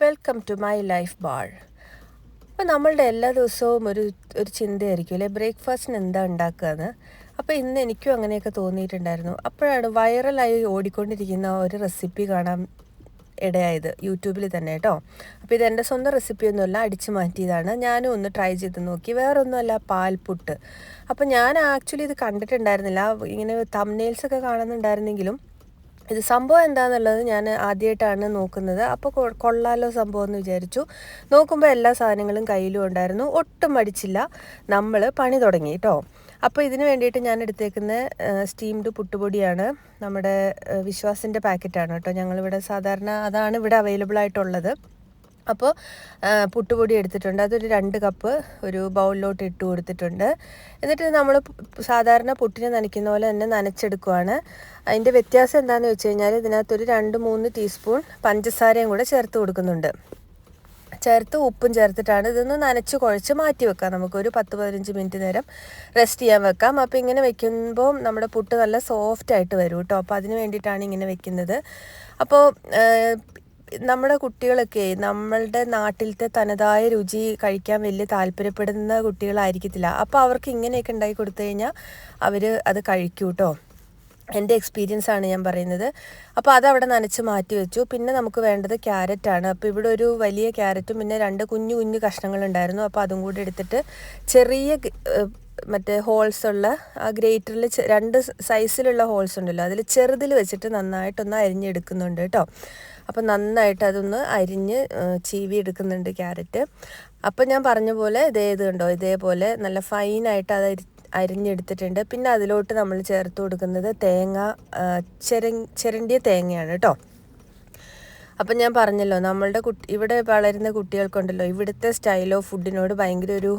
Welcome to my life bar അപ്പോൾ നമ്മളുടെ എല്ലാ ദിവസവും ഒരു ഒരു ചിന്തയായിരിക്കും അല്ലേ? ബ്രേക്ക്ഫാസ്റ്റിന് എന്താ ഉണ്ടാക്കുകയെന്ന് അപ്പോൾ ഇന്ന് എനിക്കും അങ്ങനെയൊക്കെ തോന്നിയിട്ടുണ്ടായിരുന്നു. അപ്പോഴാണ് വൈറലായി ഓടിക്കൊണ്ടിരിക്കുന്ന ഒരു റെസിപ്പി കാണാൻ ഇടയായത്. യൂട്യൂബിൽ തന്നെ കേട്ടോ. അപ്പോൾ ഇത് എന്റെ സ്വന്തം റെസിപ്പിയൊന്നുമല്ല അടിച്ചു മാറ്റിയതാണ്. ഞാനും ഒന്ന് ട്രൈ ചെയ്ത് നോക്കി. വേറൊന്നുമല്ല പാൽപുട്ട്. അപ്പോൾ ഞാൻ ആക്ച്വലി ഇത് കണ്ടിട്ടുണ്ടായിരുന്നില്ല. ഇങ്ങനെ തംനെയിൽസ് ഒക്കെ കാണുന്നുണ്ടായിരുന്നെങ്കിലും ഇത് സംഭവം എന്താണെന്നുള്ളത് ഞാൻ ആദ്യമായിട്ടാണ് നോക്കുന്നത്. അപ്പോൾ കൊള്ളാലോ സംഭവം എന്ന് വിചാരിച്ചു. നോക്കുമ്പോൾ എല്ലാ സാധനങ്ങളും കയ്യിലും ഉണ്ടായിരുന്നു. ഒട്ടും മടിച്ചില്ല. നമ്മൾ പണി തുടങ്ങി കേട്ടോ അപ്പോൾ ഇതിന് വേണ്ടിയിട്ട് ഞാൻ എടുത്തേക്കുന്ന സ്റ്റീംഡ് പുട്ടുപൊടിയാണ് നമ്മുടെ വിശ്വാസിന്റെ പാക്കറ്റാണ് കേട്ടോ ഞങ്ങളിവിടെ സാധാരണ അതാണ് ഇവിടെ അവൈലബിൾ ആയിട്ടുള്ളത്. അപ്പോൾ പുട്ടുപൊടി എടുത്തിട്ടുണ്ട്. അതൊരു രണ്ട് കപ്പ് ഒരു ബൗളിലോട്ട് ഇട്ട് കൊടുത്തിട്ടുണ്ട്. എന്നിട്ട് നമ്മൾ സാധാരണ പുട്ടിനെ നനയ്ക്കുന്ന പോലെ തന്നെ നനച്ചെടുക്കുവാണ്. അതിന്റെ വ്യത്യാസം എന്താണെന്ന് വെച്ച് കഴിഞ്ഞാൽ ഇതിനകത്തൊരു രണ്ട് മൂന്ന് ടീസ്പൂൺ പഞ്ചസാരയും കൂടെ ചേർത്ത് കൊടുക്കുന്നുണ്ട്. ചേർത്ത് ഉപ്പും ചേർത്തിട്ടാണ് ഇതൊന്ന് നനച്ച് കുഴച്ച് മാറ്റി വെക്കാം. നമുക്കൊരു പത്ത് പതിനഞ്ച് മിനിറ്റ് നേരം റെസ്റ്റ് ചെയ്യാൻ വെക്കാം. അപ്പോൾ ഇങ്ങനെ വെക്കുമ്പോൾ നമ്മുടെ പുട്ട് നല്ല സോഫ്റ്റ് ആയിട്ട് വരും കേട്ടോ. അപ്പോൾ അതിന് വേണ്ടിയിട്ടാണ് ഇങ്ങനെ വെക്കുന്നത്. അപ്പോൾ നമ്മുടെ കുട്ടികളൊക്കെ നമ്മളുടെ നാട്ടിലത്തെ തനതായ രുചി കഴിക്കാൻ വലിയ താല്പര്യപ്പെടുന്ന കുട്ടികളായിരിക്കത്തില്ല. അപ്പോൾ അവർക്ക് ഇങ്ങനെയൊക്കെ ഉണ്ടാക്കി കൊടുത്തു കഴിഞ്ഞാൽ അവർ അത് കഴിക്കൂ കേട്ടോ എന്റെ എക്സ്പീരിയൻസ് ആണ് ഞാൻ പറയുന്നത്. അപ്പോൾ അതവിടെ നനച്ച് മാറ്റി വെച്ചു. പിന്നെ നമുക്ക് വേണ്ടത് ക്യാരറ്റാണ് അപ്പോൾ ഇവിടെ ഒരു വലിയ ക്യാരറ്റും പിന്നെ രണ്ട് കുഞ്ഞു കുഞ്ഞു കഷ്ണങ്ങളുണ്ടായിരുന്നു. അപ്പോൾ അതും കൂടി എടുത്തിട്ട് ചെറിയ മറ്റേ ഹോൾസ് ഉള്ള ആ ഗ്രേറ്ററിൽ രണ്ട് സൈസിലുള്ള ഹോൾസ് ഉണ്ടല്ലോ അതിൽ ചെറുതിൽ വെച്ചിട്ട് നന്നായിട്ടൊന്ന് അരിഞ്ഞെടുക്കുന്നുണ്ട് കേട്ടോ അപ്പോൾ നന്നായിട്ട് അതൊന്ന് അരിഞ്ഞ് ചീവി എടുക്കുന്നുണ്ട് ക്യാരറ്റ്. അപ്പോൾ ഞാൻ പറഞ്ഞ പോലെ ഇതേ ഇത് കണ്ടോ ഇതേപോലെ നല്ല ഫൈനായിട്ട് അത് അരി അരിഞ്ഞെടുത്തിട്ടുണ്ട്. പിന്നെ അതിലോട്ട് നമ്മൾ ചേർത്ത് കൊടുക്കുന്നത് തേങ്ങ ചെര ചിരണ്ടിയ തേങ്ങയാണ് കേട്ടോ അപ്പം ഞാൻ പറഞ്ഞല്ലോ നമ്മളുടെ കുട്ടി ഇവിടെ വളരുന്ന കുട്ടികൾക്കുണ്ടല്ലോ ഇവിടുത്തെ സ്റ്റൈൽ ഓഫ് ഫുഡിനോട് ഭയങ്കര ഒരു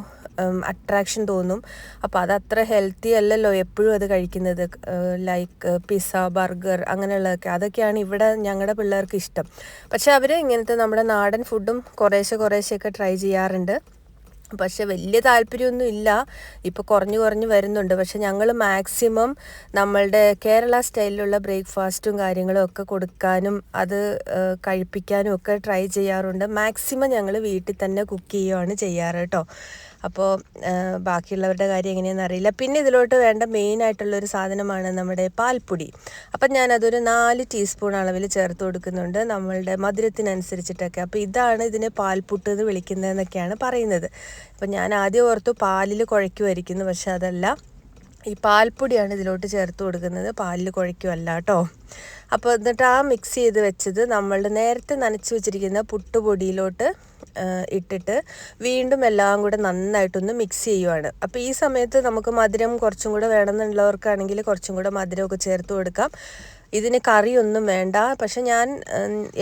അട്രാക്ഷൻ തോന്നും. അപ്പോൾ അത് അത്ര ഹെൽത്തി അല്ലല്ലോ എപ്പോഴും അത് കഴിക്കുന്നത്. ലൈക്ക് പിസ്സ ബർഗർ അങ്ങനെയുള്ളതൊക്കെ. അതൊക്കെയാണ് ഇവിടെ ഞങ്ങളുടെ പിള്ളേർക്ക് ഇഷ്ടം. പക്ഷെ അവർ ഇങ്ങനത്തെ നമ്മുടെ നാടൻ ഫുഡും കുറേശ്ശെ കുറേശ്ശെയൊക്കെ ട്രൈ ചെയ്യാറുണ്ട്. പക്ഷെ വലിയ താല്പര്യമൊന്നും ഇല്ല. ഇപ്പോൾ കുറഞ്ഞു കുറഞ്ഞു വരുന്നുണ്ട്. പക്ഷെ ഞങ്ങൾ മാക്സിമം നമ്മളുടെ കേരള സ്റ്റൈലിലുള്ള ബ്രേക്ക്ഫാസ്റ്റും കാര്യങ്ങളും ഒക്കെ കൊടുക്കാനും അത് കഴിപ്പിക്കാനും ഒക്കെ ട്രൈ ചെയ്യാറുണ്ട്. മാക്സിമം ഞങ്ങൾ വീട്ടിൽ തന്നെ കുക്ക് ചെയ്യുകയാണ് ചെയ്യാറ് കേട്ടോ. അപ്പോൾ ബാക്കിയുള്ളവരുടെ കാര്യം എങ്ങനെയാണെന്ന് അറിയില്ല. പിന്നെ ഇതിലോട്ട് വേണ്ട മെയിൻ ആയിട്ടുള്ളൊരു സാധനമാണ് നമ്മുടെ പാൽപ്പൊടി. അപ്പം ഞാനതൊരു നാല് ടീസ്പൂൺ അളവിൽ ചേർത്ത് കൊടുക്കുന്നുണ്ട് നമ്മളുടെ മധുരത്തിനനുസരിച്ചിട്ടൊക്കെ. അപ്പോൾ ഇതാണ് ഇതിനെ പാൽപ്പുട്ട് എന്ന് വിളിക്കുന്നതെന്നൊക്കെയാണ് പറയുന്നത്. അപ്പം ഞാൻ ആദ്യം ഓർത്തു പാലിൽ കുഴയ്ക്കുമായിരിക്കുന്നു പക്ഷെ അതല്ല. ഈ പാൽപ്പൊടിയാണ് ഇതിലോട്ട് ചേർത്ത് കൊടുക്കുന്നത്. പാലിൽ കുഴയ്ക്കുമല്ല കേട്ടോ. അപ്പോൾ എന്നിട്ട് ആ മിക്സ് ചെയ്ത് വെച്ചത് നമ്മൾ നേരത്തെ നനച്ച് വെച്ചിരിക്കുന്ന പുട്ടുപൊടിയിലോട്ട് ഇട്ടിട്ട് വീണ്ടും എല്ലാം കൂടെ നന്നായിട്ടൊന്ന് മിക്സ് ചെയ്യുവാണ്. അപ്പോൾ ഈ സമയത്ത് നമുക്ക് മധുരം കുറച്ചും കൂടെ വേണമെന്നുള്ളവർക്കാണെങ്കിൽ കുറച്ചും കൂടെ മധുരമൊക്കെ ചേർത്ത് കൊടുക്കാം. ഇതിന് കറിയൊന്നും വേണ്ട. പക്ഷെ ഞാൻ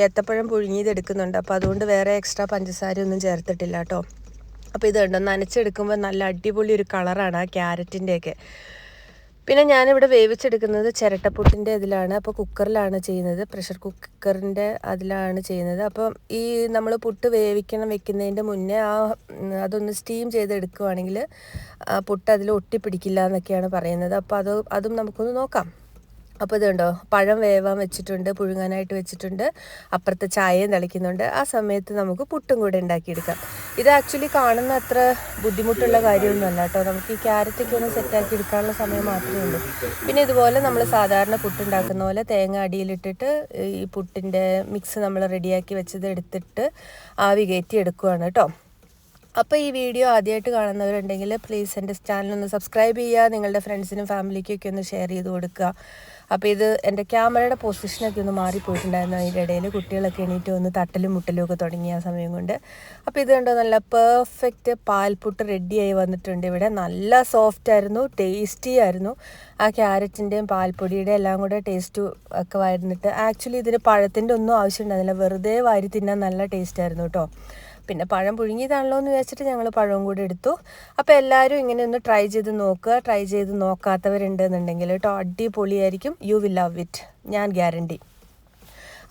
ഏത്തപ്പഴം പുഴുങ്ങിയത് എടുക്കുന്നുണ്ട്. അപ്പോൾ അതുകൊണ്ട് വേറെ എക്സ്ട്രാ പഞ്ചസാര ഒന്നും ചേർത്തിട്ടില്ല കേട്ടോ. അപ്പോൾ ഇത് കണ്ടോ? നനച്ചെടുക്കുമ്പോൾ നല്ല അടിപൊളി ഒരു കളറാണ് ആ ക്യാരറ്റിന്റെയൊക്കെ പിന്നെ ഞാനിവിടെ വേവിച്ചെടുക്കുന്നത് ചിരട്ടപ്പുട്ടിന്റെ ഇതിലാണ് അപ്പോൾ കുക്കറിലാണ് ചെയ്യുന്നത്. പ്രഷർ കുക്കറിന്റെ അതിലാണ് ചെയ്യുന്നത്. അപ്പം ഈ നമ്മൾ പുട്ട് വേവിക്കണം വെക്കുന്നതിന്റെ മുന്നേ ആ അതൊന്ന് സ്റ്റീം ചെയ്തെടുക്കുവാണെങ്കിൽ പുട്ട് അതിൽ ഒട്ടിപ്പിടിക്കില്ല എന്നൊക്കെയാണ് പറയുന്നത്. അപ്പോൾ അത് അതും നമുക്കൊന്ന് നോക്കാം. അപ്പോൾ ഇതുണ്ടോ? പഴം വേവാൻ വെച്ചിട്ടുണ്ട് പുഴുങ്ങാനായിട്ട് വെച്ചിട്ടുണ്ട്. അപ്പുറത്തെ ചായയും തളിക്കുന്നുണ്ട് ആ സമയത്ത് നമുക്ക് പുട്ടും കൂടെ ഉണ്ടാക്കിയെടുക്കാം. ഇത് ആക്ച്വലി കാണുന്ന അത്ര ബുദ്ധിമുട്ടുള്ള കാര്യമൊന്നുമല്ല കേട്ടോ. നമുക്ക് ഈ ക്യാരറ്റൊക്കെ ഒന്ന് സെറ്റാക്കി എടുക്കാനുള്ള സമയം മാത്രമേ ഉള്ളൂ. പിന്നെ ഇതുപോലെ നമ്മൾ സാധാരണ പുട്ടുണ്ടാക്കുന്ന പോലെ തേങ്ങ അടിയിലിട്ടിട്ട് ഈ പുട്ടിന്റെ മിക്സ് നമ്മൾ റെഡിയാക്കി വെച്ചത് എടുത്തിട്ട് ആവി കയറ്റി എടുക്കുകയാണ് കേട്ടോ. അപ്പോൾ ഈ വീഡിയോ ആദ്യമായിട്ട് കാണുന്നവരുണ്ടെങ്കിൽ പ്ലീസ് എന്റെ ചാനലൊന്ന് ഒന്ന് സബ്സ്ക്രൈബ് ചെയ്യുക നിങ്ങളുടെ ഫ്രണ്ട്സിനും ഫാമിലിക്കൊക്കെ ഒന്ന് ഷെയർ ചെയ്ത് കൊടുക്കുക. അപ്പോൾ ഇത് എന്റെ ക്യാമറയുടെ പൊസിഷനൊക്കെ ഒന്ന് മാറിപ്പോയിട്ടുണ്ടായിരുന്നു. അതിന്റെ ഇടയിൽ കുട്ടികളൊക്കെ എണീറ്റ് വന്ന് തട്ടലും മുട്ടലും ഒക്കെ തുടങ്ങിയ സമയം കൊണ്ട്. അപ്പോൾ ഇത് കണ്ടോ നല്ല പെർഫെക്റ്റ് പാൽപുട്ട് റെഡിയായി വന്നിട്ടുണ്ട് ഇവിടെ. നല്ല സോഫ്റ്റ് ആയിരുന്നു ടേസ്റ്റി ആയിരുന്നു. ആ ക്യാരറ്റിന്റെയും പാൽപ്പൊടിയുടെ എല്ലാം കൂടെ ടേസ്റ്റ് ഒക്കെ വരുന്നിട്ട് ആക്ച്വലി ഇതിന് പഴത്തിന്റെ ഒന്നും ആവശ്യമുണ്ടായിരുന്നില്ല. വെറുതെ വാരി തിന്നാൻ നല്ല ടേസ്റ്റ് ആയിരുന്നു കേട്ടോ. പിന്നെ പഴം പുഴുങ്ങിയതാണല്ലോ എന്ന് വെച്ചിട്ട് ഞങ്ങൾ പഴവും കൂടി എടുത്തു. അപ്പോൾ എല്ലാവരും ഇങ്ങനെ ഒന്ന് ട്രൈ ചെയ്ത് നോക്കുക. ട്രൈ ചെയ്ത് നോക്കാത്തവരുണ്ടെന്നുണ്ടെങ്കിൽ കേട്ടോ അടിപൊളിയായിരിക്കും. യു വിൽ ലവ് ഇറ്റ് ഞാൻ ഗ്യാരണ്ടി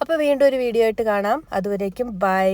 അപ്പോൾ വീണ്ടും ഒരു വീഡിയോ ആയിട്ട് കാണാം. അതുവരേക്കും ബൈ